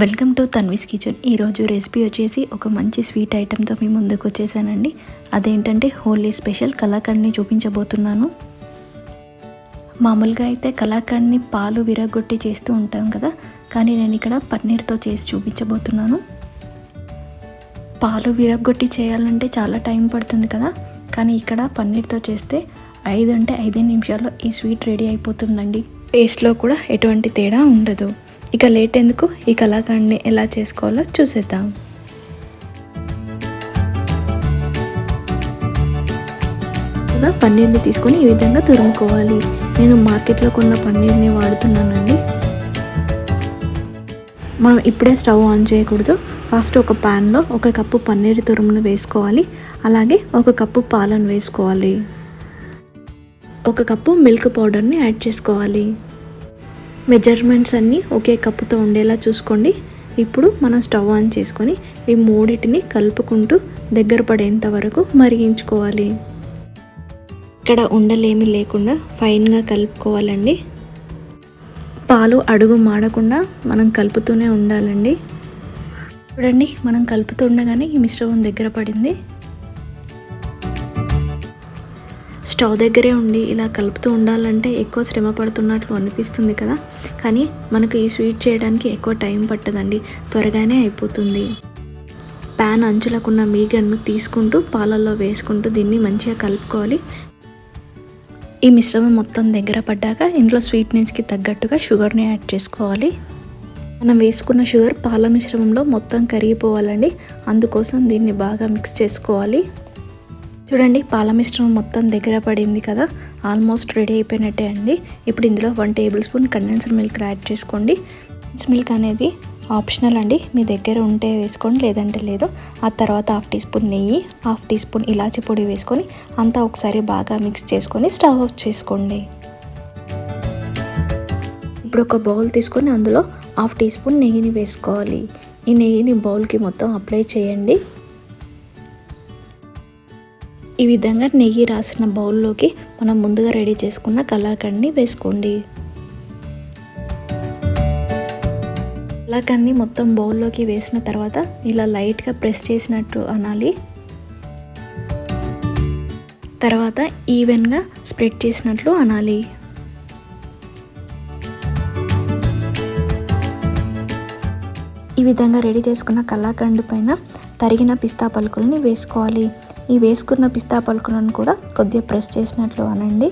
Welcome to Tanvi's kitchen. ఈరోజు recipe వచ్చేసి ఒక మంచి స్వీట్ ఐటెంతో మీ ముందుకు వచ్చేసానండి. అదేంటంటే హోలీ స్పెషల్ కలాకండ్ని చూపించబోతున్నాను. మామూలుగా అయితే కలాకండ్ని పాలు విరగొట్టి చేస్తూ ఉంటాం కదా కానీ నేను ఇక్కడ పన్నీర్తో చేసి చూపించబోతున్నాను. పాలు విరగొట్టి చేయాలంటే చాలా టైం పడుతుంది కదా కానీ ఇక్కడ పన్నీర్తో చేస్తే ఐదు అంటే ఐదే నిమిషాల్లో ఈ స్వీట్ రెడీ అయిపోతుందండి. టేస్ట్లో కూడా ఎటువంటి తేడా ఉండదు. ఇక లేట్ ఎందుకు? ఈ కలాకండ్ని ఎలా చేసుకోవాలో చూసేద్దాం. పన్నీర్ని తీసుకొని ఈ విధంగా తురుముకోవాలి. నేను మార్కెట్లో కొన్న పన్నీర్ని వాడుతున్నానండి. మనం ఇప్పుడే స్టవ్ ఆన్ చేయకూడదు. ఫస్ట్ ఒక ప్యాన్లో ఒక కప్పు పన్నీర్ తురుమును వేసుకోవాలి. అలాగే ఒక కప్పు పాలను వేసుకోవాలి. ఒక కప్పు మిల్క్ పౌడర్ని యాడ్ చేసుకోవాలి. మెజర్మెంట్స్ అన్నీ ఒకే కప్పుతో ఉండేలా చూసుకోండి. ఇప్పుడు మనం స్టవ్ ఆన్ చేసుకొని ఈ మూడింటిని కలుపుకుంటూ దగ్గర పడేంత వరకు మరిగించుకోవాలి. ఇక్కడ ఉండలేమి లేకుండా ఫైన్గా కలుపుకోవాలండి. పాలు అడుగు మాడకుండా మనం కలుపుతూనే ఉండాలండి. చూడండి మనం కలుపుతుండగానే ఈ మిశ్రమం దగ్గర పడింది. స్టవ్ దగ్గరే ఉండి ఇలా కలుపుతూ ఉండాలంటే ఎక్కువ శ్రమ పడుతున్నట్లు అనిపిస్తుంది కదా. కానీ మనకు ఈ స్వీట్ చేయడానికి ఎక్కువ టైం పట్టదండి. త్వరగానే అయిపోతుంది. ప్యాన్ అంచులకున్న మీగడ్ను తీసుకుంటూ పాలల్లో వేసుకుంటూ దీన్ని మంచిగా కలుపుకోవాలి. ఈ మిశ్రమం మొత్తం దగ్గర పడ్డాక ఇందులో స్వీట్నెస్కి తగ్గట్టుగా షుగర్ని యాడ్ చేసుకోవాలి. మనం వేసుకున్న షుగర్ పాల మిశ్రమంలో మొత్తం కరిగిపోవాలండి. అందుకోసం దీన్ని బాగా మిక్స్ చేసుకోవాలి. చూడండి పాల మిశ్రమం మొత్తం దగ్గర పడింది కదా. ఆల్మోస్ట్ రెడీ అయిపోయినట్టే అండి. ఇప్పుడు ఇందులో one tablespoon condensed milk add చేసుకోండి. మిల్క్ అనేది ఆప్షనల్ అండి. మీ దగ్గర ఉంటే వేసుకోండి లేదంటే లేదు. ఆ తర్వాత హాఫ్ టీ స్పూన్ నెయ్యి హాఫ్ టీ స్పూన్ ఇలాచి పొడి వేసుకొని అంతా ఒకసారి బాగా మిక్స్ చేసుకొని స్టవ్ ఆఫ్ చేసుకోండి. ఇప్పుడు ఒక బౌల్ తీసుకొని అందులో హాఫ్ టీ స్పూన్ నెయ్యిని వేసుకోవాలి. ఈ నెయ్యిని బౌల్కి మొత్తం అప్లై చేయండి. ఈ విధంగా నెయ్యి రాసిన బౌల్లోకి మనం ముందుగా రెడీ చేసుకున్న కలాకండ్ని వేసుకోండి. కలాకండ్ని మొత్తం బౌల్లోకి వేసిన తర్వాత ఇలా లైట్గా ప్రెస్ చేసినట్టు అనాలి. తర్వాత ఈవెన్గా స్ప్రెడ్ చేసినట్లు అనాలి. ఈ విధంగా రెడీ చేసుకున్న కలాకండ్ పైన తరిగిన పిస్తా పలుకులని వేసుకోవాలి. ఈ వేసుకున్న పిస్తా పలుకులను కూడా కొద్దిగా ప్రెస్ చేసినట్లు అనండి.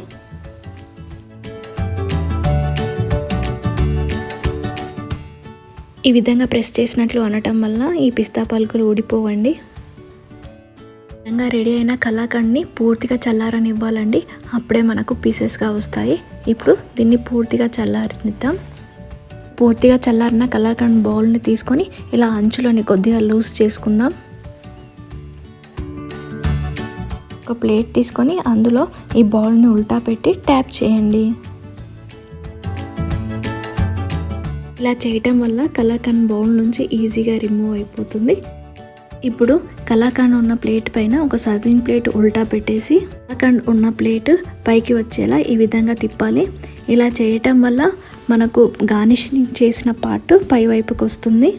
ఈ విధంగా ప్రెస్ చేసినట్లు అనటం వల్ల ఈ పిస్తా పలుకులు ఊడిపోవండి. విధంగా రెడీ అయిన కలాకండ్ని పూర్తిగా చల్లారనివ్వాలండి. అప్పుడే మనకు పీసెస్గా వస్తాయి. ఇప్పుడు దీన్ని పూర్తిగా చల్లారనిద్దాం. పూర్తిగా చల్లారిన కలాకండ్ బౌల్ని తీసుకొని ఇలా అంచులోని కొద్దిగా లూజ్ చేసుకుందాం. ఒక ప్లేట్ తీసుకొని అందులో ఈ బౌల్ని ఉల్టా పెట్టి ట్యాప్ చేయండి. ఇలా చేయటం వల్ల కలాకండ్ బౌల్ నుంచి ఈజీగా రిమూవ్ అయిపోతుంది. ఇప్పుడు కలాకండ్ ఉన్న ప్లేట్ పైన ఒక సర్వింగ్ ప్లేట్ ఉల్టా పెట్టేసి కలాకండ్ ఉన్న ప్లేట్ పైకి వచ్చేలా ఈ విధంగా తిప్పాలి. ఇలా చేయటం వల్ల మనకు గార్నిషింగ్ చేసిన పార్ట్ పై వైపుకి వస్తుంది.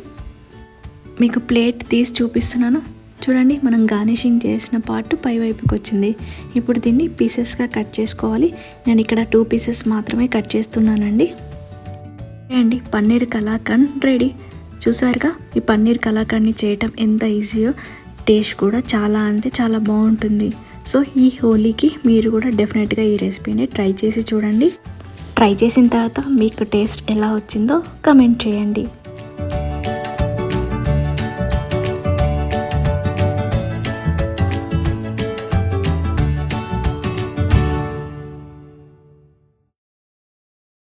మీకు ప్లేట్ తీసి చూపిస్తున్నాను. చూడండి మనం గార్నిషింగ్ చేసిన పార్ట్ పై వైపుకి వచ్చింది. ఇప్పుడు దీన్ని పీసెస్గా కట్ చేసుకోవాలి. నేను ఇక్కడ టూ పీసెస్ మాత్రమే కట్ చేస్తున్నానండి. అండి పన్నీర్ కలాకండ్ రెడీ. చూసారుగా ఈ పన్నీర్ కలాకండ్ని చేయటం ఎంత ఈజీయో టేస్ట్ కూడా చాలా అంటే చాలా బాగుంటుంది. సో ఈ హోలీకి మీరు కూడా డెఫినెట్గా ఈ రెసిపీని ట్రై చేసి చూడండి. ట్రై చేసిన తర్వాత మీకు టేస్ట్ ఎలా వచ్చిందో కమెంట్ చేయండి.